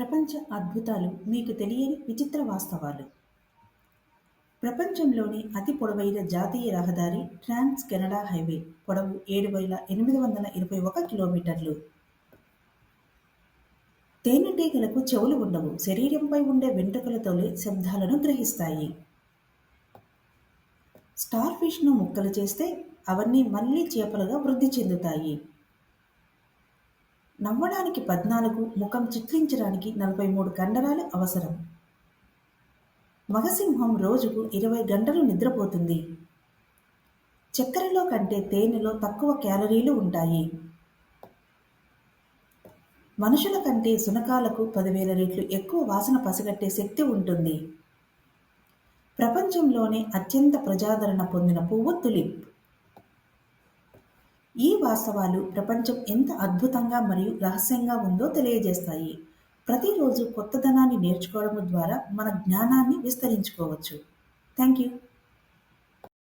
ప్రపంచ అద్భుతాలు మీకు తెలియని విచిత్ర వాస్తవాలు. ప్రపంచంలోని అతి పొడవైన జాతీయ రహదారి ట్రాన్స్ కెనడా హైవే పొడవు ఏడు వేల ఎనిమిది వందల ఇరవై ఒక కిలోమీటర్లు. తేనెటీగలకు చెవులు ఉండవు శరీరంపై ఉండే వెంట్రుకలతోనే శబ్దాలను గ్రహిస్తాయి. స్టార్ ఫిష్ను ముక్కలు చేస్తే అవన్నీ మళ్ళీ చేపలుగా వృద్ధి చెందుతాయి. నవ్వడానికి పద్నాలుగు ముఖం చిట్లించడానికి నలభై మూడు కండరాలు అవసరం. మగసింహం రోజుకు ఇరవై గంటలు నిద్రపోతుంది. చక్కెరలో కంటే తేనెలో తక్కువ క్యాలరీలు ఉంటాయి. మనుషుల కంటే సునకాలకు పదివేల రెట్లు ఎక్కువ వాసన పసిగట్టే శక్తి ఉంటుంది. ప్రపంచంలోనే అత్యంత ప్రజాదరణ పొందిన పువ్వు తులిప్. ఈ వాస్తవాలు ప్రపంచం ఎంత అద్భుతంగా మరియు రహస్యంగా ఉందో తెలియజేస్తాయి. ప్రతిరోజు కొత్తదనాన్ని నేర్చుకోవడం ద్వారా మన జ్ఞానాన్ని విస్తరించుకోవచ్చు. Thank you